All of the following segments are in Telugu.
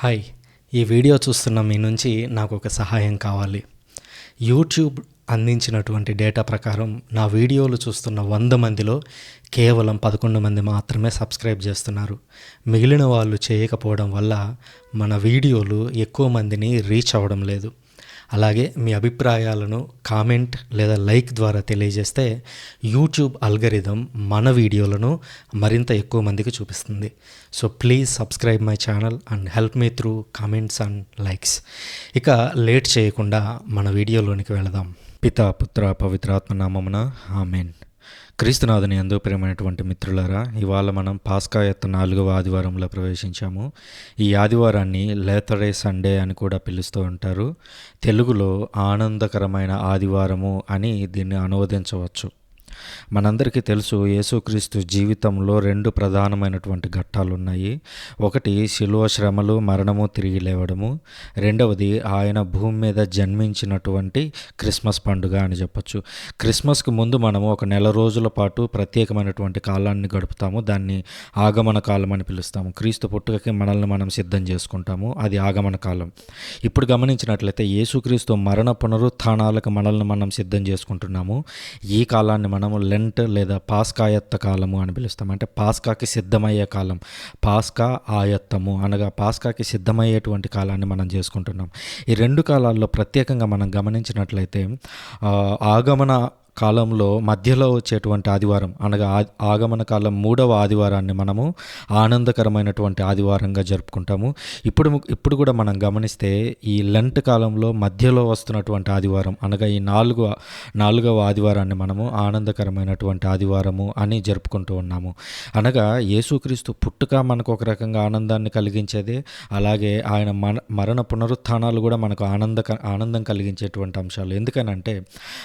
హాయ్ ఈ వీడియో చూస్తున్న మీ నుంచి నాకు ఒక సహాయం కావాలి. యూట్యూబ్ అందించినటువంటి డేటా ప్రకారం నా వీడియోలు చూస్తున్న వంద మందిలో కేవలం పదకొండు మంది మాత్రమే సబ్స్క్రైబ్ చేస్తున్నారు. మిగిలిన వాళ్ళు చేయకపోవడం వల్ల మన వీడియోలు ఎక్కువ మందిని రీచ్ అవ్వడం లేదు. అలాగే మీ అభిప్రాయాలను కామెంట్ లేదా లైక్ ద్వారా తెలియజేస్తే యూట్యూబ్ అల్గరిథం మన వీడియోలను మరింత ఎక్కువ మందికి చూపిస్తుంది. So please subscribe my channel and help me through comments and likes. ఇక లేట్ చేయకుండా మన వీడియోలోనికి వెళదాం. పిత పుత్ర పవిత్రాత్మ నామమున ఆమెన్. క్రీస్తునాథుని ఎందుకు ప్రియమైనటువంటి మిత్రులారా ఇవాళ మనం పాస్కా యొక్క నాలుగవ ఆదివారంలో ప్రవేశించాము. ఈ ఆదివారాన్ని లేతరే సండే అని కూడా పిలుస్తూ ఉంటారు. తెలుగులో ఆనందకరమైన ఆదివారము అని దీన్ని అనువదించవచ్చు. మనందరికీ తెలుసు యేసుక్రీస్తు జీవితంలో రెండు ప్రధానమైనటువంటి ఘట్టాలు ఉన్నాయి ఒకటి శిలువ శ్రమలు మరణము తిరిగి లేవడము. రెండవది ఆయన భూమి మీద జన్మించినటువంటి క్రిస్మస్ పండుగ అని చెప్పొచ్చు. క్రిస్మస్కి ముందు మనము ఒక నెల రోజుల పాటు ప్రత్యేకమైనటువంటి కాలాన్ని గడుపుతాము. దాన్ని ఆగమన కాలం అని పిలుస్తాము. క్రీస్తు పుట్టుకకి మనల్ని మనం సిద్ధం చేసుకుంటాము. అది ఆగమన కాలం. ఇప్పుడు గమనించినట్లయితే యేసుక్రీస్తు మరణ పునరుత్థానాలకు మనల్ని మనం సిద్ధం చేసుకుంటున్నాము. ఈ కాలాన్ని మనం మనము లెంట్ లేదా పాస్కాయత్త కాలము అని పిలుస్తాం. అంటే పాస్కాకి సిద్ధమయ్యే కాలం. పాస్కా ఆయత్తము అనగా పాస్కాకి సిద్ధమయ్యేటువంటి కాలాన్ని మనం చేసుకుంటున్నాం. ఈ రెండు కాలాల్లో ప్రత్యేకంగా మనం గమనించినట్లయితే ఆగమన కాలంలో మధ్యలో వచ్చేటువంటి ఆదివారం అనగా ఆ- ఆగమన కాలం మూడవ ఆదివారాన్ని మనము ఆనందకరమైనటువంటి ఆదివారంగా జరుపుకుంటాము. ఇప్పుడు ఇప్పుడు కూడా మనం గమనిస్తే ఈ లెంట్ కాలంలో మధ్యలో వస్తున్నటువంటి ఆదివారం అనగా ఈ నాలుగు నాలుగవ ఆదివారాన్ని మనము ఆనందకరమైనటువంటి ఆదివారము అని జరుపుకుంటూ ఉన్నాము. అనగా యేసుక్రీస్తు పుట్టుక మనకు ఒక రకంగా ఆనందాన్ని కలిగించేదే అలాగే ఆయన మన మరణ పునరుత్థానాలు కూడా మనకు ఆనంద ఆనందం కలిగించేటువంటి అంశాలు. ఎందుకనంటే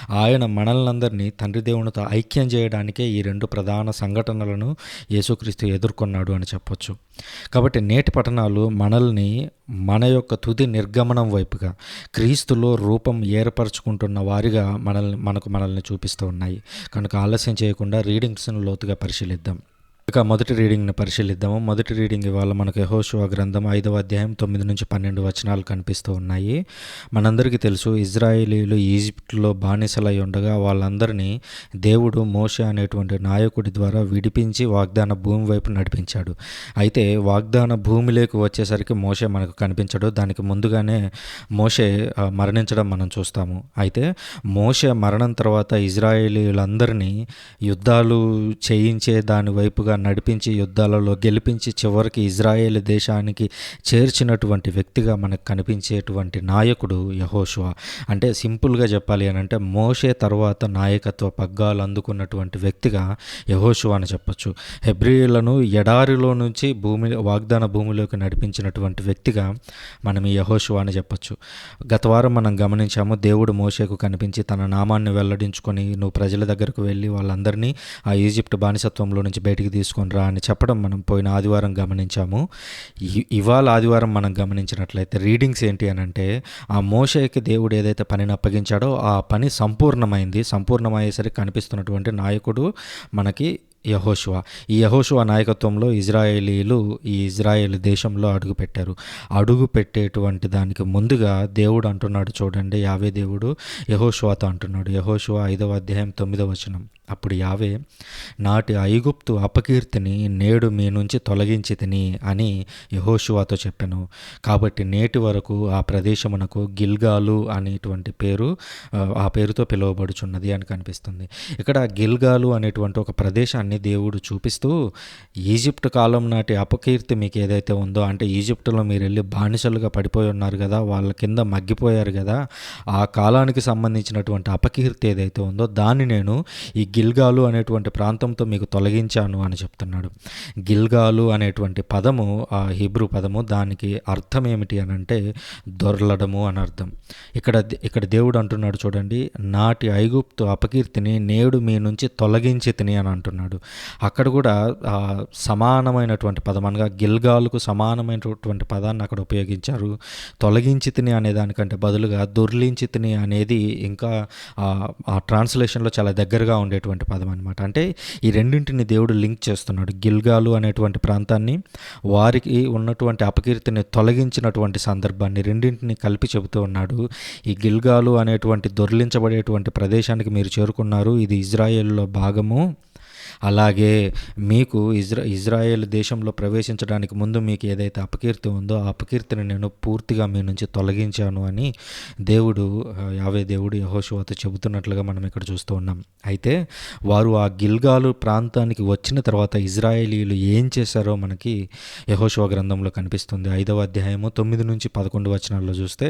ఆయన మనల్ని మనుషులందరినీ తండ్రి దేవునితో ఐక్యం చేయడానికే ఈ రెండు ప్రధాన సంఘటనలను యేసుక్రీస్తు ఎదుర్కొన్నాడు అని చెప్పొచ్చు. కాబట్టి నేటి పట్టణాలు మనల్ని మన యొక్క తుది నిర్గమనం వైపుగా క్రీస్తులో రూపం ఏర్పరచుకుంటున్న వారిగా మనల్ని మనకు మనల్ని చూపిస్తూ ఉన్నాయి. కనుక ఆలస్యం చేయకుండా రీడింగ్స్ను లోతుగా పరిశీలిద్దాం. ఇక మొదటి రీడింగ్ని పరిశీలిద్దాము. మొదటి రీడింగ్ ఇవాళ మనకు యెహోషువ గ్రంథం ఐదవ అధ్యాయం తొమ్మిది నుంచి పన్నెండు వచనాలు కనిపిస్తూ ఉన్నాయి. మనందరికీ తెలుసు ఇజ్రాయేలీలు ఈజిప్ట్లో బానిసలై ఉండగా వాళ్ళందరినీ దేవుడు మోషే అనేటువంటి నాయకుడి ద్వారా విడిపించి వాగ్దాన భూమి వైపు నడిపించాడు. అయితే వాగ్దాన భూమిలోకి వచ్చేసరికి మోషే మనకు కనిపించడు. దానికి ముందుగానే మోషే మరణించడం మనం చూస్తాము. అయితే మోషే మరణం తర్వాత ఇజ్రాయేలీలందరినీ యుద్ధాలు చేయించే దాని వైపుగా నడిపించి యుద్ధాలలో గెలిపించి చివరికి ఇజ్రాయేల్ దేశానికి చేర్చినటువంటి వ్యక్తిగా మనకు కనిపించేటువంటి నాయకుడు యహోషువ. అంటే సింపుల్గా చెప్పాలి అని అంటే మోషే తర్వాత నాయకత్వ పగ్గాలు అందుకున్నటువంటి వ్యక్తిగా యహోషువ అని చెప్పొచ్చు. హెబ్రియులను ఎడారిలో నుంచి భూమి వాగ్దాన భూమిలోకి నడిపించినటువంటి వ్యక్తిగా మనం ఈ యహోషువ అని చెప్పొచ్చు. గత వారం మనం గమనించాము దేవుడు మోషేకు కనిపించి తన నామాన్ని వెల్లడించుకొని నువ్వు ప్రజల దగ్గరకు వెళ్ళి వాళ్ళందరినీ ఆ ఈజిప్ట్ బానిసత్వంలో నుంచి బయటికి తీసుకొని రా అని చెప్పడం మనం పోయిన ఆదివారం గమనించాము. ఇవాళ ఆదివారం మనం గమనించినట్లయితే రీడింగ్స్ ఏంటి అని అంటే ఆ మోషేకి దేవుడు ఏదైతే పనిని అప్పగించాడో ఆ పని సంపూర్ణమైంది. సంపూర్ణమయ్యేసరికి కనిపిస్తున్నటువంటి నాయకుడు మనకి యహోషువ. ఈ యహోషువ నాయకత్వంలో ఇజ్రాయేలీలు ఈ ఇజ్రాయేల్ దేశంలో అడుగు పెట్టారు. అడుగు పెట్టేటువంటి దానికి ముందుగా దేవుడు అంటున్నాడు చూడండి యావే దేవుడు యహోషువాతో అంటున్నాడు. యహోషువ ఐదవ అధ్యాయం తొమ్మిదవ వచనం. అప్పుడు యావే నాటి ఐగుప్తు అపకీర్తిని నేడు మీ నుంచి తొలగించి తిని అని యహోషువాతో చెప్పాను. కాబట్టి నేటి వరకు ఆ ప్రదేశమునకు గిల్గాలు అనేటువంటి పేరు ఆ పేరుతో పిలువబడుచున్నది అని కనిపిస్తుంది. ఇక్కడ గిల్గాలు అనేటువంటి ఒక ప్రదేశాన్ని దేవుడు చూపిస్తూ ఈజిప్ట్ కాలం నాటి అపకీర్తి మీకు ఏదైతే ఉందో అంటే ఈజిప్టులో మీరు వెళ్ళి బానిసలుగా పడిపోయి ఉన్నారు కదా వాళ్ళ కింద మగ్గిపోయారు కదా ఆ కాలానికి సంబంధించినటువంటి అపకీర్తి ఏదైతే ఉందో దాన్ని నేను ఈ గిల్గాలు అనేటువంటి ప్రాంతంతో మీకు తొలగించాను అని చెప్తున్నాడు. గిల్గాలు అనేటువంటి పదము ఆ హీబ్రూ పదము దానికి అర్థం ఏమిటి అని అంటే దొరలడము అని అర్థం. ఇక్కడ ఇక్కడ దేవుడు అంటున్నాడు చూడండి నాటి ఐగుప్తు అపకీర్తిని నేడు మీ నుంచి తొలగించి తిని అని అంటున్నాడు. అక్కడ కూడా సమానమైనటువంటి పదం అనగా గిల్గాలుకు సమానమైనటువంటి పదాన్ని అక్కడ ఉపయోగించారు. తొలగించి తిని అనే దానికంటే బదులుగా దొర్లించి తిని అనేది ఇంకా ఆ, ఆ ట్రాన్స్లేషన్లో చాలా దగ్గరగా ఉండేటువంటి పదం అనమాట అంటే ఈ రెండింటిని దేవుడు లింక్ చేస్తున్నాడు. గిల్గాలు అనేటువంటి ప్రాంతాన్ని వారికి ఉన్నటువంటి అపకీర్తిని తొలగించినటువంటి సందర్భాన్ని రెండింటిని కలిపి చెబుతూ ఉన్నాడు. ఈ గిల్గాలు అనేటువంటి దొర్లించబడేటువంటి ప్రదేశానికి మీరు చేరుకున్నారు. ఇది ఇజ్రాయెల్లో భాగము. అలాగే మీకు ఇజ్రా ఇజ్రాయెల్ దేశంలో ప్రవేశించడానికి ముందు మీకు ఏదైతే అపకీర్తి ఉందో ఆ అపకీర్తిని నేను పూర్తిగా మీ నుంచి తొలగించాను అని దేవుడు యావే దేవుడు యహోషువతో చెబుతున్నట్లుగా మనం ఇక్కడ చూస్తూ ఉన్నాం. అయితే వారు ఆ గిల్గాలు ప్రాంతానికి వచ్చిన తర్వాత ఇజ్రాయేలీలు ఏం చేశారో మనకి యహోశువ గ్రంథంలో కనిపిస్తుంది. ఐదవ అధ్యాయము తొమ్మిది నుంచి పదకొండు వచనాల్లో చూస్తే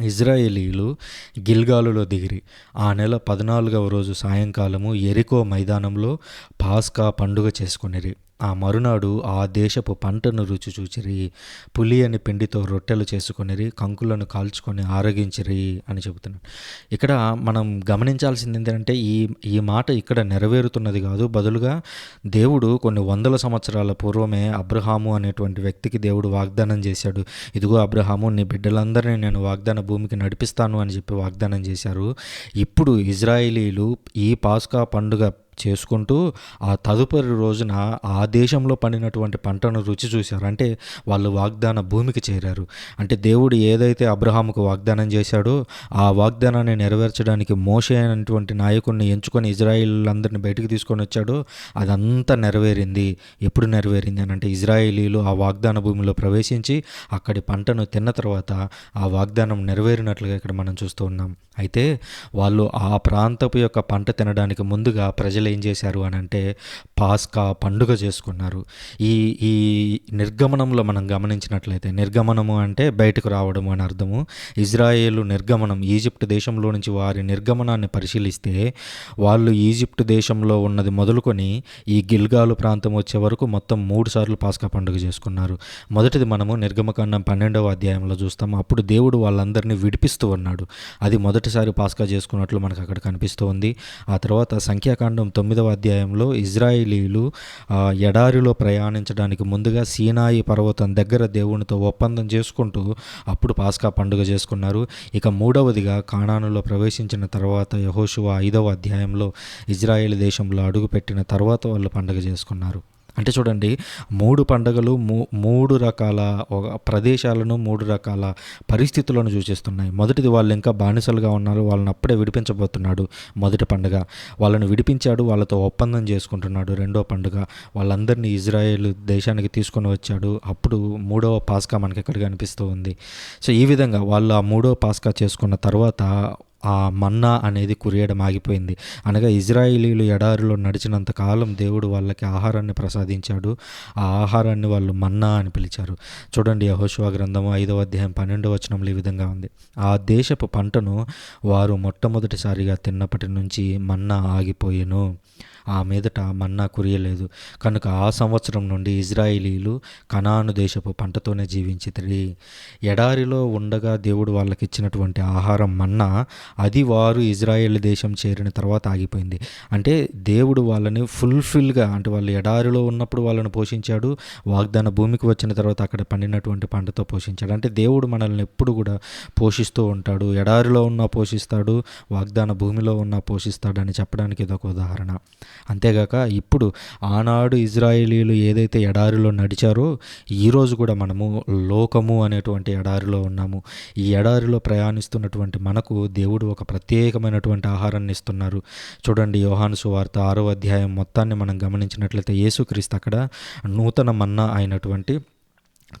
ఇజ్రాయేలీలు గిల్గాలులో దిగిరి. ఆ నెల పద్నాలుగవ రోజు సాయంకాలము ఎరికో మైదానంలో పాస్కా పండుగ చేసుకొనిరి. ఆ మరునాడు ఆ దేశపు పంటను రుచి చూచిరి పులి అని పిండితో రొట్టెలు చేసుకొనిరి కంకులను కాల్చుకొని ఆరగించిరి అని చెబుతున్నాడు. ఇక్కడ మనం గమనించాల్సింది ఏంటంటే ఈ ఈ మాట ఇక్కడ నెరవేరుతున్నది కాదు. బదులుగా దేవుడు కొన్ని వందల సంవత్సరాల పూర్వమే అబ్రహాము అనేటువంటి వ్యక్తికి దేవుడు వాగ్దానం చేశాడు. ఇదిగో అబ్రహాము నీ బిడ్డలందరినీ నేను వాగ్దాన భూమికి నడిపిస్తాను అని చెప్పి వాగ్దానం చేశారు. ఇప్పుడు ఇజ్రాయిలీలు ఈ పాస్కా పండుగ చేసుకుంటూ ఆ తదుపరి రోజున ఆ దేశంలో పండినటువంటి పంటను రుచి చూశారు. అంటే వాళ్ళు వాగ్దాన భూమికి చేరారు. అంటే దేవుడు ఏదైతే అబ్రహాముకు వాగ్దానం చేశాడో ఆ వాగ్దానాన్ని నెరవేర్చడానికి మోషే అయినటువంటి నాయకుడిని ఎంచుకొని ఇజ్రాయిలందరిని బయటికి తీసుకొని వచ్చాడో అదంతా నెరవేరింది. ఎప్పుడు నెరవేరింది అని అంటే ఇజ్రాయేలీలు ఆ వాగ్దాన భూమిలో ప్రవేశించి అక్కడి పంటను తిన్న తర్వాత ఆ వాగ్దానం నెరవేరినట్లుగా ఇక్కడ మనం చూస్తూ ఉన్నాం. అయితే వాళ్ళు ఆ ప్రాంతపు యొక్క పంట తినడానికి ముందుగా ప్రజలు ఏం చేశారు అని అంటే పాస్కా పండుగ చేసుకున్నారు. ఈ ఈ నిర్గమనంలో మనం గమనించినట్లయితే నిర్గమనము అంటే బయటకు రావడం అని అర్థము. ఇజ్రాయేలు నిర్గమనం ఈజిప్ట్ దేశంలో నుంచి వారి నిర్గమనాన్ని పరిశీలిస్తే వాళ్ళు ఈజిప్ట్ దేశంలో ఉన్నది మొదలుకొని ఈ గిల్గాలు ప్రాంతం వచ్చే వరకు మొత్తం మూడు సార్లు పాస్కా పండుగ చేసుకున్నారు. మొదటిది మనము నిర్గమకాండం పన్నెండవ అధ్యాయంలో చూస్తాం అప్పుడు దేవుడు వాళ్ళందరినీ విడిపిస్తూ ఉన్నాడు. అది మొదటిసారి పాస్కా చేసుకున్నట్లు మనకు అక్కడ కనిపిస్తూ ఉంది. ఆ తర్వాత సంఖ్యాకాండం తొమ్మిదవ అధ్యాయంలో ఇజ్రాయిలీలు ఎడారిలో ప్రయాణించడానికి ముందుగా సీనాయి పర్వతం దగ్గర దేవునితో ఒప్పందం చేసుకుంటూ అప్పుడు పాస్కా పండుగ చేసుకున్నారు. ఇక మూడవదిగా కానానులో ప్రవేశించిన తర్వాత యహోషువా ఐదవ అధ్యాయంలో ఇజ్రాయేల్ దేశంలో అడుగుపెట్టిన తర్వాత వాళ్ళు పండుగ చేసుకున్నారు. అంటే చూడండి మూడు పండుగలు మూ మూడు రకాల ఒక ప్రదేశాలను మూడు రకాల పరిస్థితులను సూచిస్తున్నాయి. మొదటిది వాళ్ళు ఇంకా బానిసలుగా ఉన్నారు వాళ్ళని అప్పుడే విడిపించబోతున్నాడు మొదటి పండుగ. వాళ్ళని విడిపించాడు వాళ్ళతో ఒప్పందం చేసుకుంటున్నాడు రెండో పండుగ. వాళ్ళందరినీ ఇజ్రాయేల్ దేశానికి తీసుకొని వచ్చాడు. అప్పుడు మూడవ పాస్కా మనకి ఇక్కడ కనిపిస్తూ ఉంది. సో ఈ విధంగా వాళ్ళు ఆ మూడవ పాస్కా చేసుకున్న తర్వాత ఆ మన్నా అనేది కురియడం ఆగిపోయింది. అనగా ఇజ్రాయిలీలు ఎడారిలో నడిచినంత కాలం దేవుడు వాళ్ళకి ఆహారాన్ని ప్రసాదించాడు. ఆ ఆహారాన్ని వాళ్ళు మన్నా అని పిలిచారు. చూడండి యహోశివ గ్రంథము ఐదవ అధ్యాయం పన్నెండవ వచనంలో ఈ విధంగా ఉంది. ఆ దేశపు పంటను వారు మొట్టమొదటిసారిగా తిన్నప్పటి నుంచి మన్నా ఆగిపోయాను. ఆ మీదట మన్నా కురియలేదు. కనుక ఆ సంవత్సరం నుండి ఇజ్రాయిలీలు కనాను దేశపు పంటతోనే జీవించితిరి. ఎడారిలో ఉండగా దేవుడు వాళ్ళకి ఇచ్చినటువంటి ఆహారం మన్నా అది వారు ఇజ్రాయేల్ దేశం చేరిన తర్వాత ఆగిపోయింది. అంటే దేవుడు వాళ్ళని ఫుల్ఫిల్గా అంటే వాళ్ళు ఎడారిలో ఉన్నప్పుడు వాళ్ళని పోషించాడు వాగ్దాన భూమికి వచ్చిన తర్వాత అక్కడ పండినటువంటి పంటతో పోషించాడు. అంటే దేవుడు మనల్ని ఎప్పుడు కూడా పోషిస్తూ ఉంటాడు. ఎడారిలో ఉన్న పోషిస్తాడు వాగ్దాన భూమిలో ఉన్న పోషిస్తాడు అని చెప్పడానికి ఇదొక ఉదాహరణ. అంతేగాక ఇప్పుడు ఆనాడు ఇజ్రాయేలీలు ఏదైతే ఎడారిలో నడిచారో ఈరోజు కూడా మనము లోకము అనేటువంటి ఎడారిలో ఉన్నాము. ఈ ఎడారిలో ప్రయాణిస్తున్నటువంటి మనకు దేవుడు ఒక ప్రత్యేకమైనటువంటి ఆహారాన్ని ఇస్తున్నారు. చూడండి యోహాను సువార్త ఆరో అధ్యాయం మొత్తాన్ని మనం గమనించినట్లయితే యేసుక్రీస్తు అక్కడ నూతన మన్నా అయినటువంటి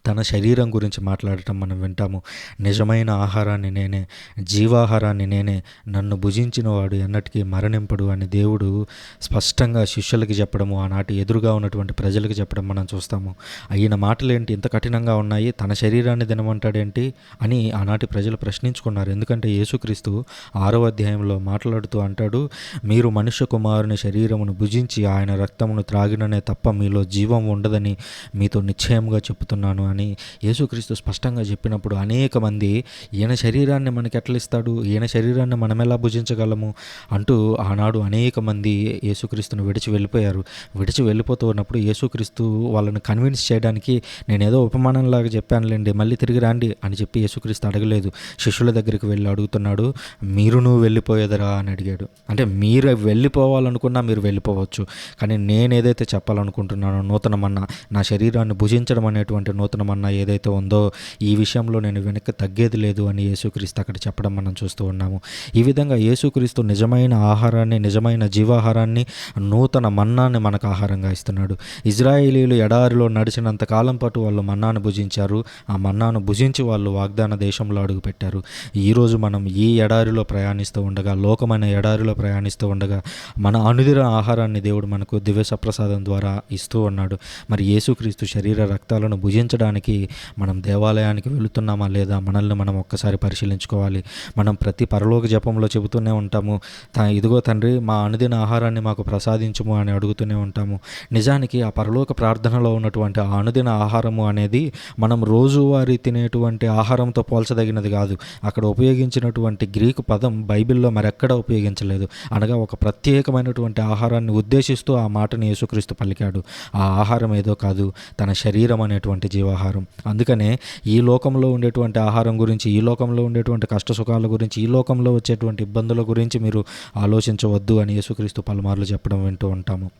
తన శరీరం గురించి మాట్లాడటం మనం వింటాము. నిజమైన ఆహారాన్ని నేనే జీవాహారాన్ని నేనే నన్ను భుజించిన వాడు ఎన్నటికీ మరణింపడు అని దేవుడు స్పష్టంగా శిష్యులకి చెప్పడము ఆనాటి ఎదురుగా ఉన్నటువంటి ప్రజలకు చెప్పడం మనం చూస్తాము. అయిన మాటలు ఏంటి ఇంత కఠినంగా ఉన్నాయి. తన శరీరాన్ని తినమంటాడేంటి? అని ఆనాటి ప్రజలు ప్రశ్నించుకున్నారు. ఎందుకంటే యేసుక్రీస్తు ఆరో అధ్యాయంలో మాట్లాడుతూ అంటాడు మీరు మనుష్య కుమారుని శరీరమును భుజించి ఆయన రక్తమును త్రాగిననే తప్ప మీలో జీవం ఉండదని మీతో నిశ్చయంగా చెప్తున్నాను ఇస్తాను అని యేసుక్రీస్తు స్పష్టంగా చెప్పినప్పుడు అనేక మంది ఈయన శరీరాన్ని మనకి ఎట్లా ఇస్తాడు ఈయన శరీరాన్ని మనం ఎలా భుజించగలము? అంటూ ఆనాడు అనేక మంది యేసుక్రీస్తును విడిచి వెళ్ళిపోయారు. విడిచి వెళ్ళిపోతూ ఉన్నప్పుడు యేసుక్రీస్తు వాళ్ళని కన్విన్స్ చేయడానికి నేను ఏదో ఉపమానంలాగా చెప్పానులేండి మళ్ళీ తిరిగి రండి అని చెప్పి యేసుక్రీస్తు అడగలేదు. శిష్యుల దగ్గరికి వెళ్ళి అడుగుతున్నాడు మీరు నువ్వు వెళ్ళిపోయేదరా? అని అడిగాడు. అంటే మీరు వెళ్ళిపోవాలనుకున్నా మీరు వెళ్ళిపోవచ్చు. కానీ నేను ఏదైతే చెప్పాలనుకుంటున్నానో నూతనమన్న నా శరీరాన్ని భుజించడం అనేటువంటి నూతన మన్నా ఏదైతే ఉందో ఈ విషయంలో నేను వెనక్కి తగ్గేది లేదు అని యేసుక్రీస్తు అక్కడ చెప్పడం మనం చూస్తూ ఉన్నాము. ఈ విధంగా యేసుక్రీస్తు నిజమైన ఆహారాన్ని నిజమైన జీవాహారాన్ని నూతన మన్నాన్ని మనకు ఆహారంగా ఇస్తున్నాడు. ఇజ్రాయేలీలు ఎడారిలో నడిచినంత కాలం పాటు వాళ్ళు మన్నాను భుజించారు. ఆ మన్నాను భుజించి వాళ్ళు వాగ్దాన దేశంలో అడుగుపెట్టారు ఈరోజు మనం ఈ ఎడారిలో ప్రయాణిస్తూ ఉండగా లోకమైన ఎడారిలో ప్రయాణిస్తూ ఉండగా మన అనుదిన ఆహారాన్ని దేవుడు మనకు దివ్య సప్రసాదం ద్వారా ఇస్తూ ఉన్నాడు. మరి యేసుక్రీస్తు శరీర రక్తాలను భుజించడానికి మనం దేవాలయానికి వెళుతున్నామా లేదా మనల్ని మనం ఒక్కసారి పరిశీలించుకోవాలి? మనం ప్రతి పరలోక జపంలో చెబుతూనే ఉంటాము. త ఇదిగో తండ్రి మా అనుదిన ఆహారాన్ని మాకు ప్రసాదించుము అని అడుగుతూనే ఉంటాము. నిజానికి ఆ పరలోక ప్రార్థనలో ఉన్నటువంటి ఆ అనుదిన ఆహారము అనేది మనం రోజువారీ తినేటువంటి ఆహారంతో పోల్చదగినది కాదు. అక్కడ ఉపయోగించినటువంటి గ్రీకు పదం బైబిల్లో మరెక్కడ ఉపయోగించలేదు. అనగా ఒక ప్రత్యేకమైనటువంటి ఆహారాన్ని ఉద్దేశిస్తూ ఆ మాటని యేసుక్రీస్తు పలికాడు. ఆ ఆహారం ఏదో కాదు. తన శరీరం అనేటువంటి ఆహారం. అందుకనే ఈ లోకంలో ఉండేటువంటి ఆహారం గురించి ఈ లోకంలో ఉండేటువంటి కష్ట సుఖాల గురించి ఈ లోకంలో వచ్చేటువంటి ఇబ్బందుల గురించి మీరు ఆలోచించవద్దు అని యేసుక్రీస్తు పలుమార్లు చెప్పడం వింటూ ఉంటాము.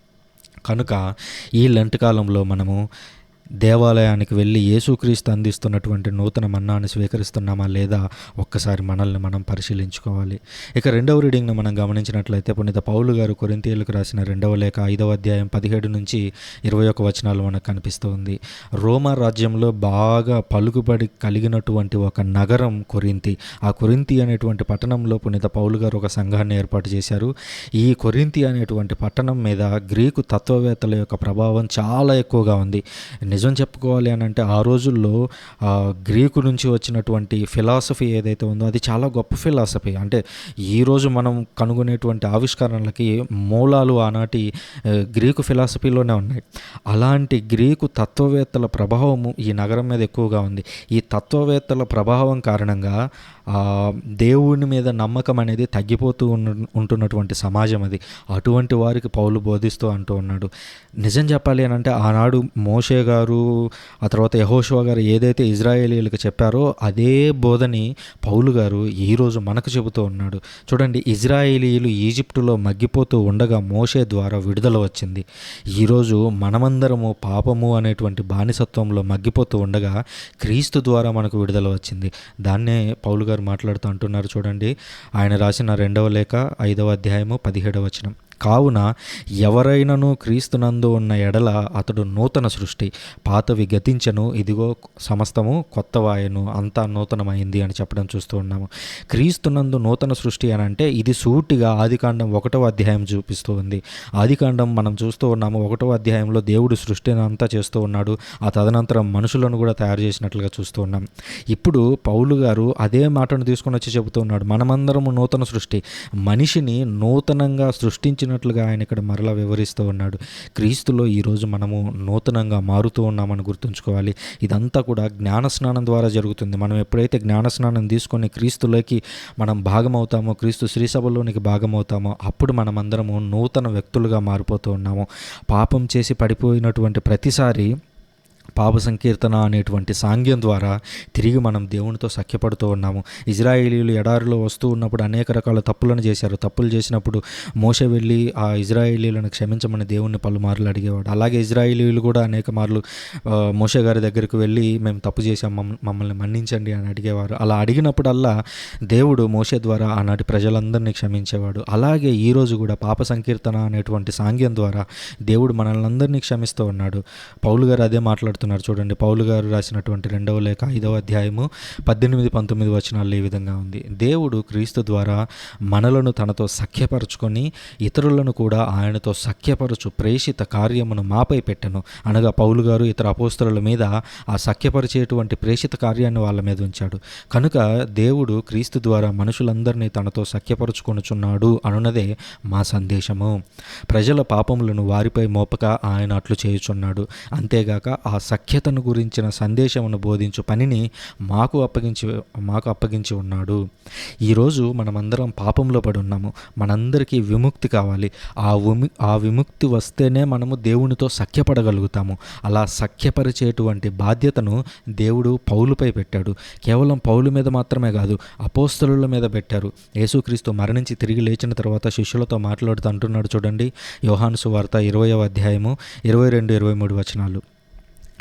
కనుక ఈ లెంట్ కాలంలో మనము దేవాలయానికి వెళ్ళి యేసుక్రీస్తు అందిస్తున్నటువంటి నూతన మన్నాన్ని స్వీకరిస్తున్నామా లేదా ఒక్కసారి మనల్ని మనం పరిశీలించుకోవాలి. ఇక రెండవ రీడింగ్ను మనం గమనించినట్లయితే పునీత పౌలు గారు కొరింతీయులకు రాసిన రెండవ లేఖ ఐదవ అధ్యాయం పదిహేడు నుంచి ఇరవై ఒక వచనాలు మనకు కనిపిస్తూ ఉంది రోమా రాజ్యంలో బాగా పలుకుబడి కలిగినటువంటి ఒక నగరం కొరింతి. ఆ కొరింతి అనేటువంటి పట్టణంలో పునీత పౌలు గారు ఒక సంఘాన్ని ఏర్పాటు చేశారు. ఈ కొరింతి అనేటువంటి పట్టణం మీద గ్రీకు తత్వవేత్తల యొక్క ప్రభావం చాలా ఎక్కువగా ఉంది. నిజం చెప్పుకోవాలి అని అంటే ఆ రోజుల్లో గ్రీకు నుంచి వచ్చినటువంటి ఫిలాసఫీ ఏదైతే ఉందో అది చాలా గొప్ప ఫిలాసఫీ. అంటే ఈరోజు మనం కనుగొనేటువంటి ఆవిష్కరణలకి మూలాలు ఆనాటి గ్రీకు ఫిలాసఫీలోనే ఉన్నాయి. అలాంటి గ్రీకు తత్వవేత్తల ప్రభావము ఈ నగరం మీద ఎక్కువగా ఉంది. ఈ తత్వవేత్తల ప్రభావం కారణంగా దేవుని మీద నమ్మకం అనేది తగ్గిపోతూ ఉన్న ఉంటున్నటువంటి సమాజం అది. అటువంటి వారికి పౌలు బోధిస్తూ అంటూ ఉన్నాడు. నిజం చెప్పాలి అని అంటే ఆనాడు మోషే గారు ఆ తర్వాత యహోషువా గారు ఏదైతే ఇజ్రాయేలీలకు చెప్పారో అదే బోధని పౌలు గారు ఈరోజు మనకు చెబుతూ ఉన్నాడు. చూడండి ఇజ్రాయేలీలు ఈజిప్టులో మగ్గిపోతూ ఉండగా మోషే ద్వారా విడుదల వచ్చింది. ఈరోజు మనమందరము పాపము అనేటువంటి బానిసత్వంలో మగ్గిపోతూ ఉండగా క్రీస్తు ద్వారా మనకు విడుదల వచ్చింది. దాన్నే పౌలు గారు మాట్లాడుతూ అంటున్నారు చూడండి ఆయన రాసిన రెండవ లేఖ ఐదవ అధ్యాయము పదిహేడవ వచనం. కావున ఎవరైనను క్రీస్తునందు ఉన్న ఎడల అతడు నూతన సృష్టి. పాతవి గతించను ఇదిగో సమస్తము కొత్తవాయను అంతా నూతనమైంది అని చెప్పడం చూస్తూ ఉన్నాము. క్రీస్తునందు నూతన సృష్టి అని అంటే ఇది సూటిగా ఆదికాండం ఒకటవ అధ్యాయం చూపిస్తూ ఉంది. ఆదికాండం మనం చూస్తూ ఉన్నాము ఒకటవ అధ్యాయంలో దేవుడు సృష్టిని అంతా చేస్తూ ఉన్నాడు ఆ తదనంతరం మనుషులను కూడా తయారు చేసినట్లుగా చూస్తూ ఉన్నాం. ఇప్పుడు పౌలు గారు అదే మాటను తీసుకొని వచ్చి చెబుతూ ఉన్నాడు మనమందరము నూతన సృష్టి. మనిషిని నూతనంగా సృష్టించిన సృష్టించినట్లుగా ఆయన ఇక్కడ మరలా వివరిస్తూ ఉన్నాడు. క్రీస్తులో ఈరోజు మనము నూతనంగా మారుతూ ఉన్నామని గుర్తుంచుకోవాలి. ఇదంతా కూడా జ్ఞానస్నానం ద్వారా జరుగుతుంది. మనం ఎప్పుడైతే జ్ఞానస్నానం తీసుకొని క్రీస్తులోకి మనం భాగమవుతామో క్రీస్తు శ్రీసభలోనికి భాగమవుతామో అప్పుడు మనమందరము నూతన వ్యక్తులుగా మారిపోతూ ఉన్నాము. పాపం చేసి పడిపోయినటువంటి ప్రతిసారి పాప సంకీర్తన అనేటువంటి సాంగ్యం ద్వారా తిరిగి మనం దేవునితో సఖ్యపడుతూ ఉన్నాము. ఇజ్రాయేలీలు ఎడారిలో వస్తూ ఉన్నప్పుడు అనేక రకాల తప్పులను చేశారు. తప్పులు చేసినప్పుడు మోస వెళ్ళి ఆ ఇజ్రాయేలీలను క్షమించమని దేవుణ్ణి పలుమార్లు అడిగేవాడు. అలాగే ఇజ్రాయేలీలు కూడా అనేక మార్లు మోస మోషే గారి దగ్గరికి వెళ్ళి మేము తప్పు చేసాం మమ్మల్ని మన్నించండి అని అడిగేవారు. అలా అడిగినప్పుడల్లా దేవుడు మోస ద్వారా ఆనాటి ప్రజలందరినీ క్షమించేవాడు. అలాగే ఈరోజు కూడా పాప సంకీర్తన అనేటువంటి సాంగ్యం ద్వారా దేవుడు మనల్ని అందరినీ క్షమిస్తూ ఉన్నాడు. పౌలు గారు అదే మాట్లాడుతూ చెప్తున్నారు. చూడండి పౌలు గారు రాసినటువంటి రెండవ లేఖ ఐదవ అధ్యాయము పద్దెనిమిది పంతొమ్మిది వచనాల్లో ఈ విధంగా ఉంది. దేవుడు క్రీస్తు ద్వారా మనలను తనతో సఖ్యపరచుకొని ఇతరులను కూడా ఆయనతో సఖ్యపరచు ప్రేషిత కార్యమును మాపై పెట్టెను. అనగా పౌలు గారు ఇతర అపోస్తరుల మీద ఆ సఖ్యపరిచేటువంటి ప్రేషిత కార్యాన్ని వాళ్ళ మీద ఉంచాడు. కనుక దేవుడు క్రీస్తు ద్వారా మనుషులందరినీ తనతో సఖ్యపరుచుకొనుచున్నాడు అనున్నదే మా సందేశము. ప్రజల పాపములను వారిపై మోపక ఆయన అట్లు చేయుచున్నాడు. అంతేగాక ఆ సఖ్యతను గురించిన సందేశమును బోధించు పనిని మాకు అప్పగించి మాకు అప్పగించి ఉన్నాడు. ఈరోజు మనమందరం పాపంలో పడి ఉన్నాము. మనందరికీ విముక్తి కావాలి. ఆ విము ఆ విముక్తి వస్తేనే మనము దేవునితో సఖ్యపడగలుగుతాము. అలా సఖ్యపరిచేటువంటి బాధ్యతను దేవుడు పౌలుపై పెట్టాడు. కేవలం పౌలు మీద మాత్రమే కాదు అపోస్తలుల మీద పెట్టారు. యేసుక్రీస్తు మరణించి తిరిగి లేచిన తర్వాత శిష్యులతో మాట్లాడుతూ అంటున్నాడు చూడండి. యోహాను సువార్త ఇరవయవ అధ్యాయము ఇరవై రెండు ఇరవై మూడు వచనాలు.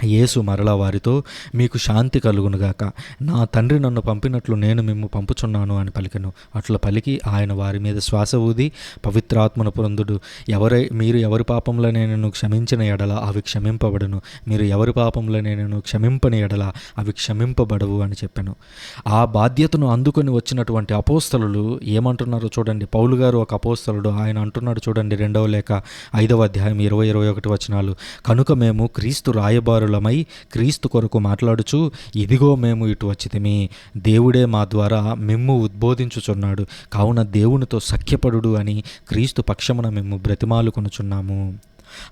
యేసు మరలా వారితో మీకు శాంతి కలుగునుగాక. నా తండ్రి నన్ను పంపినట్లు నేను మిమ్ము పంపుచున్నాను అని పలికను. అట్లా పలికి ఆయన వారి మీద శ్వాస ఊది పవిత్రాత్మను పొందుడు. ఎవరై మీరు ఎవరి పాపంలో నేను క్షమించిన ఎడల అవి క్షమింపబడను. మీరు ఎవరి పాపంలో నేను క్షమింపని ఎడల అవి క్షమింపబడవు అని చెప్పాను. ఆ బాధ్యతను అందుకొని వచ్చినటువంటి అపోస్తలు ఏమంటున్నారో చూడండి. పౌలు గారు ఒక అపోస్తలుడు ఆయన అంటున్నాడు చూడండి రెండవ లేక ఐదవ అధ్యాయం ఇరవై ఇరవై ఒకటి వచనాలు. కనుక మేము క్రీస్తు రాయబారు రాయబారులమై క్రీస్తు కొరకు మాట్లాడుచు ఇదిగో మేము ఇటు వచ్చితిమి. దేవుడే మా ద్వారా మిమ్ము ఉద్బోధించుచున్నాడు. కావున దేవునితో సఖ్యపడుడు అని క్రీస్తు పక్షమున మేము బ్రతిమాలు కొనుచున్నాము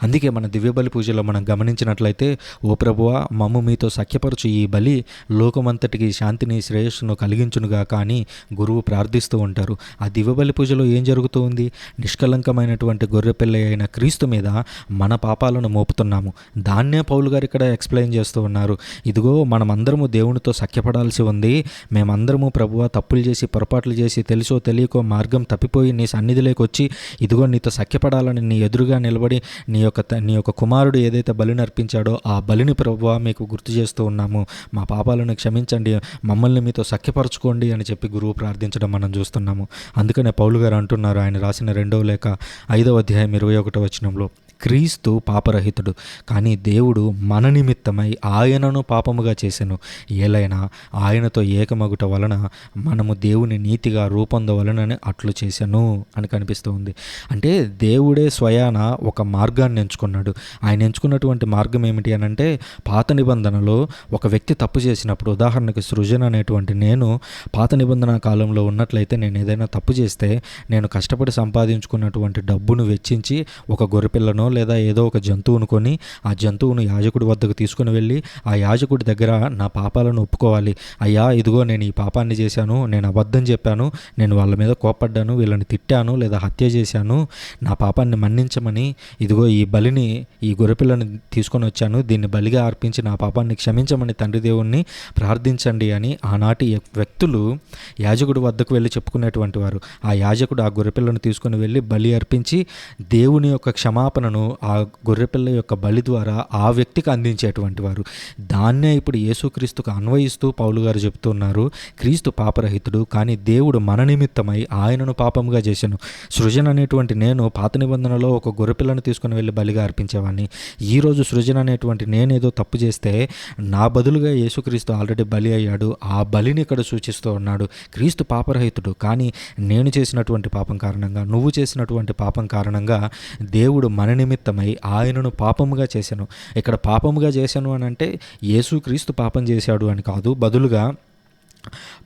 అందుకే మన దివ్యబలి పూజలో మనం గమనించినట్లయితే ఓ ప్రభువా మమ్ము మీతో సఖ్యపరచు ఈ బలి లోకమంతటికి శాంతిని శ్రేయస్సును కలిగించునుగా కానీ గురువు ప్రార్థిస్తూ ఉంటారు. ఆ దివ్యబలి పూజలో ఏం జరుగుతూ ఉంది? నిష్కలంకమైనటువంటి గొర్రెపిల్ల అయిన క్రీస్తు మీద మన పాపాలను మోపుతున్నాము. దాన్నే పౌలు గారు ఇక్కడ ఎక్స్ప్లెయిన్ చేస్తూ ఉన్నారు. ఇదిగో మనమందరము దేవునితో సఖ్యపడాల్సి ఉంది. మేమందరము ప్రభువ తప్పులు చేసి పొరపాట్లు చేసి తెలుసో తెలియకో మార్గం తప్పిపోయి నీ సన్నిధిలోకి వచ్చి ఇదిగో నీతో సఖ్యపడాలని నీ ఎదురుగా నిలబడి నీ యొక్క నీ యొక్క కుమారుడు ఏదైతే బలిని అర్పించాడో ఆ బలిని ప్రభువ మీకు గుర్తు చేస్తూ ఉన్నాము. మా పాపాలను క్షమించండి మమ్మల్ని మీతో సఖ్యపరచుకోండి అని చెప్పి గురువు ప్రార్థించడం మనం చూస్తున్నాము. అందుకనే పౌలు గారు అంటున్నారు ఆయన రాసిన రెండవ లేఖ ఐదవ అధ్యాయం ఇరవై ఒకటో వచనంలో క్రీస్తు పాపరహితుడు. కానీ దేవుడు మన నిమిత్తమై ఆయనను పాపముగా చేసెను. ఏలైనా ఆయనతో ఏకమగుట వలన మనము దేవుని నీతిగా రూపొందవలనని అట్లు చేశాను అని కనిపిస్తూ ఉంది. అంటే దేవుడే స్వయాన ఒక మార్గాన్ని ఎంచుకున్నాడు. ఆయన ఎంచుకున్నటువంటి మార్గం ఏమిటి అని అంటే పాత నిబంధనలో ఒక వ్యక్తి తప్పు చేసినప్పుడు ఉదాహరణకు సృజన అనేటువంటి నేను పాత నిబంధన కాలంలో ఉన్నట్లయితే నేను ఏదైనా తప్పు చేస్తే నేను కష్టపడి సంపాదించుకున్నటువంటి డబ్బును వెచ్చించి ఒక గొర్రెపిల్లను లేదా ఏదో ఒక జంతువును కొని ఆ జంతువును యాజకుడి వద్దకు తీసుకుని వెళ్ళి ఆ యాజకుడి దగ్గర నా పాపాలను ఒప్పుకోవాలి. అయ్యా ఇదిగో నేను ఈ పాపాన్ని చేశాను నేను అబద్ధం చెప్పాను నేను వాళ్ళ మీద కోపడ్డాను వీళ్ళని తిట్టాను లేదా హత్య చేశాను నా పాపాన్ని మన్నించమని ఇదిగో ఈ బలిని ఈ గొర్రెపిల్లని తీసుకొని వచ్చాను దీన్ని బలిగా అర్పించి నా పాపాన్ని క్షమించమని తండ్రి దేవుణ్ణి ప్రార్థించండి అని ఆనాటి వ్యక్తులు యాజకుడి వద్దకు వెళ్ళి చెప్పుకునేటువంటి వారు. ఆ యాజకుడు ఆ గొర్రెపిల్లను తీసుకొని వెళ్ళి బలి అర్పించి దేవుని యొక్క క్షమాపణను ఆ గొర్రెపిల్ల యొక్క బలి ద్వారా ఆ వ్యక్తికి అందించేటువంటి వారు. దాన్నే ఇప్పుడు యేసుక్రీస్తుకు అన్వయిస్తూ పౌలు గారు చెప్తున్నారు క్రీస్తు పాపరహితుడు కానీ దేవుడు మన నిమిత్తమై ఆయనను పాపముగా చేశాను. సృజన అనేటువంటి నేను పాత నిబంధనలో ఒక గొర్రెపిల్లను తీసుకుని వెళ్ళి బలిగా అర్పించేవాడిని ఈరోజు సృజన అనేటువంటి నేనేదో తప్పు చేస్తే నా బదులుగా యేసుక్రీస్తు ఆల్రెడీ బలి అయ్యాడు. ఆ బలిని ఇక్కడ సూచిస్తూ ఉన్నాడు క్రీస్తు పాపరహితుడు కానీ నేను చేసినటువంటి పాపం కారణంగా నువ్వు చేసినటువంటి పాపం కారణంగా దేవుడు మన నిమిత్తమై ఆయనను పాపముగా చేశాను. ఇక్కడ పాపముగా చేశాను అని అంటే యేసుక్రీస్తు పాపం చేశాడు అని కాదు. బదులుగా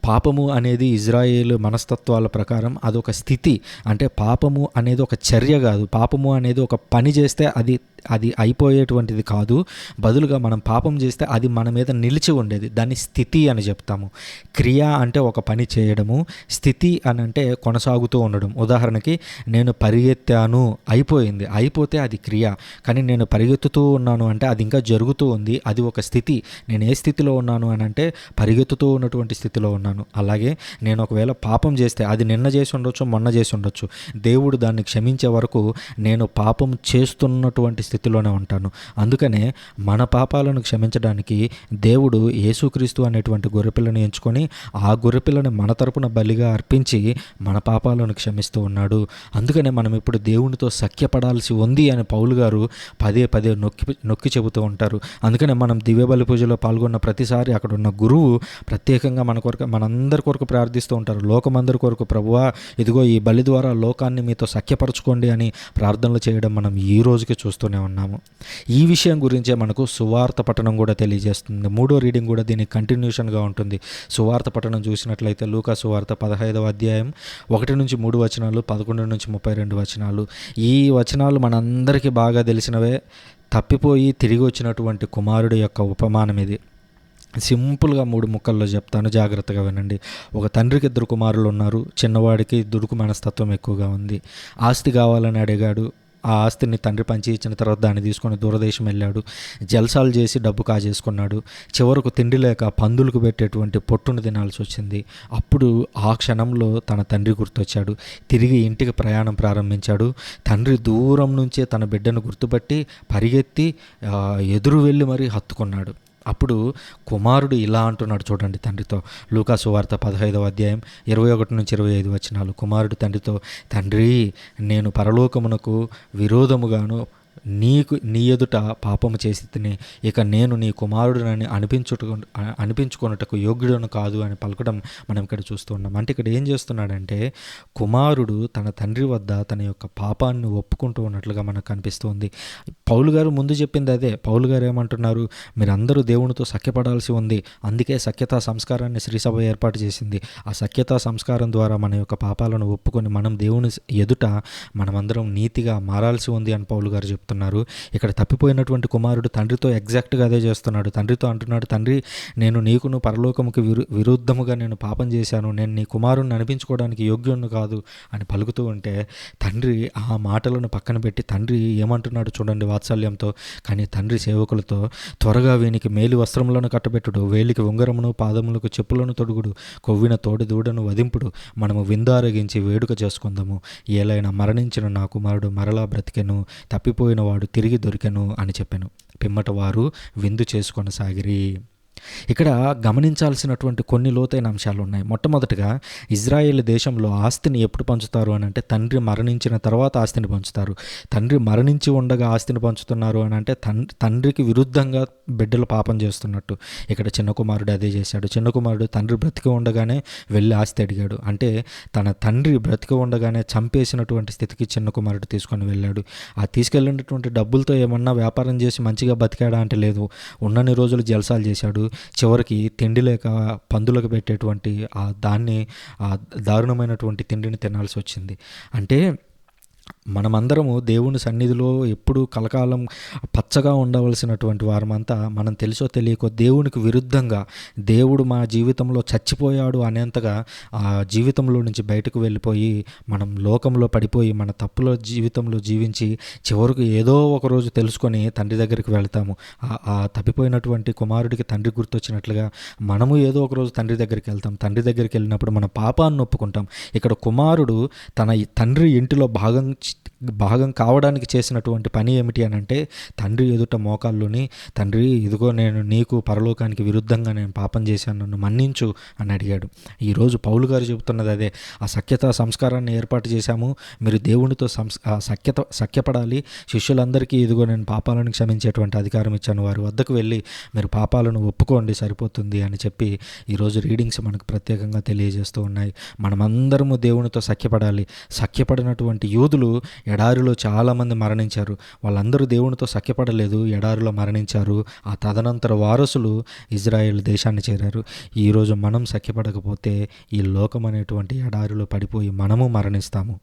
పాపము అనేది ఇజ్రాయేల్ మనస్తత్వాల ప్రకారం అదొక స్థితి. అంటే పాపము అనేది ఒక చర్య కాదు. పాపము అనేది ఒక పని చేస్తే అది అది అయిపోయేటువంటిది కాదు. బదులుగా మనం పాపం చేస్తే అది మన మీద నిలిచి ఉండేది. దాన్ని స్థితి అని చెప్తాము. క్రియ అంటే ఒక పని చేయడము స్థితి అని అంటే కొనసాగుతూ ఉండడం. ఉదాహరణకి నేను పరిగెత్తాను అయిపోయింది. అయిపోతే అది క్రియ. కానీ నేను పరిగెత్తుతూ ఉన్నాను అంటే అది ఇంకా జరుగుతూ ఉంది. అది ఒక స్థితి. నేను ఏ స్థితిలో ఉన్నాను అని అంటే పరిగెత్తుతూ ఉన్నటువంటి స్థితిలో ఉన్నాను. అలాగే నేను ఒకవేళ పాపం చేస్తే అది నిన్న చేసి ఉండొచ్చు మొన్న చేసి ఉండొచ్చు. దేవుడు దాన్ని క్షమించే వరకు నేను పాపం చేస్తున్నటువంటి స్థితిలోనే ఉంటాను. అందుకనే మన పాపాలను క్షమించడానికి దేవుడు యేసుక్రీస్తు అనేటువంటి గొర్రెపిల్లని ఎంచుకొని ఆ గొర్రెపిల్లని మన తరపున బలిగా అర్పించి మన పాపాలను క్షమిస్తూ ఉన్నాడు. అందుకనే మనం ఇప్పుడు దేవునితో సఖ్యపడాల్సి ఉంది అని పౌలు గారు పదే పదే నొక్కి నొక్కి చెబుతూ ఉంటారు. అందుకనే మనం దివ్య బలి పూజలో పాల్గొన్న ప్రతిసారి అక్కడ ఉన్న గురువు ప్రత్యేకంగా మన కొరకు మనందరి కొరకు ప్రార్థిస్తూ ఉంటారు. లోకమందరి కొరకు ప్రభువా ఇదిగో ఈ బలి ద్వారా లోకాన్ని మీతో సఖ్యపరచుకోండి అని ప్రార్థనలు చేయడం మనం ఈ రోజుకి చూస్తూనే ఉన్నాము. ఈ విషయం గురించే మనకు సువార్త పఠనం కూడా తెలియజేస్తుంది. మూడో రీడింగ్ కూడా దీనికి కంటిన్యూషన్గా ఉంటుంది. సువార్త పఠనం చూసినట్లయితే లూకా సువార్త పదహైదవ అధ్యాయం ఒకటి నుంచి మూడు వచనాలు పదకొండు నుంచి ముప్పై రెండు వచనాలు. ఈ వచనాలు మనందరికీ బాగా తెలిసినవే. తప్పిపోయి తిరిగి వచ్చినటువంటి కుమారుడి యొక్క ఉపమానం ఇది. సింపుల్గా మూడు ముక్కల్లో చెప్తాను. జాగ్రత్తగా వినండి. ఒక తండ్రికి ఇద్దరు కుమారులు ఉన్నారు. చిన్నవాడికి దుడుకు మనస్తత్వం ఎక్కువగా ఉంది. ఆస్తి కావాలని అడిగాడు. ఆ ఆస్తిని తండ్రి పంచి ఇచ్చిన తర్వాత దాన్ని తీసుకొని దూరదేశం వెళ్ళాడు. జల్సాలు చేసి డబ్బు కాజేసుకున్నాడు. చివరకు తిండి లేక పందులకు పెట్టేటువంటి పొట్టును తినాల్సి వచ్చింది. అప్పుడు ఆ క్షణంలో తన తండ్రి గుర్తొచ్చాడు. తిరిగి ఇంటికి ప్రయాణం ప్రారంభించాడు. తండ్రి దూరం నుంచే తన బిడ్డను గుర్తుపట్టి పరిగెత్తి ఎదురు వెళ్ళి మరీ హత్తుకున్నాడు. అప్పుడు కుమారుడు ఇలా అంటున్నాడు చూడండి తండ్రితో. లూకాసు వార్త పదహైదవ అధ్యాయం ఇరవై ఒకటి నుంచి ఇరవై ఐదు వచ్చినాలు కుమారుడు తండ్రితో తండ్రి నేను పరలోకమునకు విరోధముగాను నీకు నీ ఎదుట పాపము చేసి తిని ఇక నేను నీ కుమారుడినని అనిపించుట అనిపించుకొనుటకు యోగ్యుడను కాదు అని పలకడం మనం ఇక్కడ చూస్తూ ఉన్నాం. అంటే ఇక్కడ ఏం చేస్తున్నాడంటే కుమారుడు తన తండ్రి వద్ద తన యొక్క పాపాన్ని ఒప్పుకుంటూ ఉన్నట్లుగా మనకు కనిపిస్తుంది. పౌలు గారు ముందు చెప్పింది అదే. పౌలు గారు ఏమంటున్నారు? మీరందరూ దేవునితో సఖ్యపడాల్సి ఉంది. అందుకే సఖ్యతా సంస్కారాన్ని శ్రీసభ ఏర్పాటు చేసింది. ఆ సఖ్యతా సంస్కారం ద్వారా మన యొక్క పాపాలను ఒప్పుకొని మనం దేవుని ఎదుట మనమందరం నీతిగా మారాల్సి ఉంది అని పౌలు గారు చేస్తున్నారు. ఇక్కడ తప్పిపోయినటువంటి కుమారుడు తండ్రితో ఎగ్జాక్ట్గా అదే చేస్తున్నాడు. తండ్రితో అంటున్నాడు తండ్రి నేను నీకును పరలోకముకి విరు విరుద్ధముగా నేను పాపం చేశాను. నేను నీ కుమారుని అనిపించుకోవడానికి యోగ్యుణ్ణి కాదు అని పలుకుతూ ఉంటే తండ్రి ఆ మాటలను పక్కన పెట్టి తండ్రి ఏమంటున్నాడు చూడండి వాత్సల్యంతో. కానీ తండ్రి సేవకులతో త్వరగా వీనికి మేలు వస్త్రములను కట్టబెట్టుడు. వేలికి ఉంగరమును పాదములకు చెప్పులను తొడుగుడు. కొవ్విన తోడి దూడను వధింపుడు. మనము విందారగించి వేడుక చేసుకుందాము. ఏలైనా మరణించిన నా కుమారుడు మరలా బ్రతికెను. తప్పిపోయిన వాడు తిరిగి దొరికెను అని చెప్పాను. పిమ్మట వారు విందు చేసుకొనసాగిరి. ఇక్కడ గమనించాల్సినటువంటి కొన్ని లోతైన అంశాలు ఉన్నాయి. మొట్టమొదటిగా ఇజ్రాయేల్ దేశంలో ఆస్తిని ఎప్పుడు పంచుతారు అని అంటే తండ్రి మరణించిన తర్వాత ఆస్తిని పంచుతారు. తండ్రి మరణించి ఉండగా ఆస్తిని పంచుతున్నారు అని అంటే తండ్రి తండ్రికి విరుద్ధంగా బిడ్డలు పాపం చేస్తున్నట్టు ఇక్కడ చిన్న కుమారుడు అదే చేశాడు. చిన్న కుమారుడు తండ్రి బ్రతికి ఉండగానే వెళ్ళి ఆస్తి అడిగాడు. అంటే తన తండ్రి బ్రతికి ఉండగానే చంపేసినటువంటి స్థితికి చిన్న కుమారుడు తీసుకొని వెళ్ళాడు. ఆ తీసుకెళ్ళినటువంటి డబ్బులతో ఏమన్నా వ్యాపారం చేసి మంచిగా బతికాడా అంటే లేదు. ఉన్నన్ని రోజులు జలసాలు చేశాడు. చివరికి తిండి లేక పందులకు పెట్టేటువంటి ఆ దాన్ని ఆ దారుణమైనటువంటి తిండిని తినాల్సి వచ్చింది. అంటే మనమందరము దేవుని సన్నిధిలో ఎప్పుడు కలకాలం పచ్చగా ఉండవలసినటువంటి వారమంతా మనం తెలుసో తెలియకో దేవునికి విరుద్ధంగా దేవుడు మా జీవితంలో చచ్చిపోయాడు అనేంతగా ఆ జీవితంలో నుంచి బయటకు వెళ్ళిపోయి మనం లోకంలో పడిపోయి మన తప్పులో జీవితంలో జీవించి చివరకు ఏదో ఒక రోజు తెలుసుకొని తండ్రి దగ్గరికి వెళ్తాము. ఆ- తప్పిపోయినటువంటి కుమారుడికి తండ్రి గుర్తొచ్చినట్లుగా మనము ఏదో ఒక రోజు తండ్రి దగ్గరికి వెళ్తాం. తండ్రి దగ్గరికి వెళ్ళినప్పుడు మన పాపాన్ని ఒప్పుకుంటాం. ఇక్కడ కుమారుడు తన తండ్రి ఇంటిలో భాగం భాగం కావడానికి చేసినటువంటి పని ఏమిటి అని అంటే తండ్రి ఎదుట మోకాల్లోని తండ్రి ఇదిగో నేను నీకు పరలోకానికి విరుద్ధంగా నేను పాపం చేశాను నన్ను మన్నించు అని అడిగాడు. ఈరోజు పౌలు గారు చెబుతున్నది అదే ఆ సఖ్యత సంస్కారాన్ని ఏర్పాటు చేశాము. మీరు దేవునితో సంస్ సఖ్యత సఖ్యపడాలి. శిష్యులందరికీ ఇదిగో నేను పాపాలను క్షమించేటువంటి అధికారం ఇచ్చాను. వారి వద్దకు వెళ్ళి మీరు పాపాలను ఒప్పుకోండి సరిపోతుంది అని చెప్పి ఈరోజు రీడింగ్స్ మనకు ప్రత్యేకంగా తెలియజేస్తూ ఉన్నాయి. మనమందరము దేవునితో సఖ్యపడాలి. సఖ్యపడినటువంటి యూదులు ఎడారిలో చాలామంది మరణించారు. వాళ్ళందరూ దేవునితో సఖ్యపడలేదు. ఎడారిలో మరణించారు. ఆ తదనంతర వారసులు ఇజ్రాయెల్ దేశాన్ని చేరారు. ఈరోజు మనం సఖ్యపడకపోతే ఈ లోకం అనేటువంటి ఎడారిలో పడిపోయి మనము మరణిస్తాము.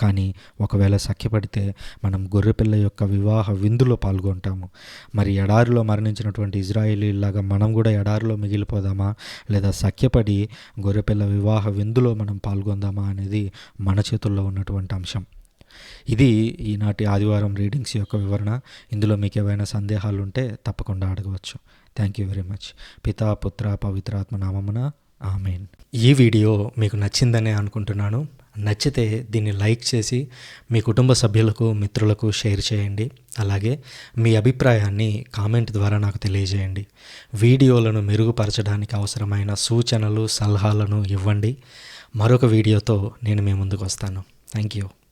కానీ ఒకవేళ సఖ్యపడితే మనం గొర్రెపిల్ల యొక్క వివాహ విందులో పాల్గొంటాము. మరి ఎడారిలో మరణించినటువంటి ఇజ్రాయేలీలాగా మనం కూడా ఎడారిలో మిగిలిపోదామా? లేదా సఖ్యపడి గొర్రెపిల్ల వివాహ విందులో మనం పాల్గొందామా అనేది మన చేతుల్లో ఉన్నటువంటి అంశం. ఇది ఈనాటి ఆదివారం రీడింగ్స్ యొక్క వివరణ. ఇందులో మీకు ఏవైనా సందేహాలు ఉంటే తప్పకుండా అడగవచ్చు. థ్యాంక్ యూ వెరీ మచ్ పితా పుత్ర పవిత్రాత్మ నామమున ఆమెన్. ఈ వీడియో మీకు నచ్చిందనే అనుకుంటున్నాను. నచ్చితే దీన్ని లైక్ చేసి మీ కుటుంబ సభ్యులకు మిత్రులకు షేర్ చేయండి. అలాగే మీ అభిప్రాయాన్ని కామెంట్ ద్వారా నాకు తెలియజేయండి. వీడియోలను మెరుగుపరచడానికి అవసరమైన సూచనలు సలహాలను ఇవ్వండి. మరొక వీడియోతో నేను మీ ముందుకు వస్తాను. Thank you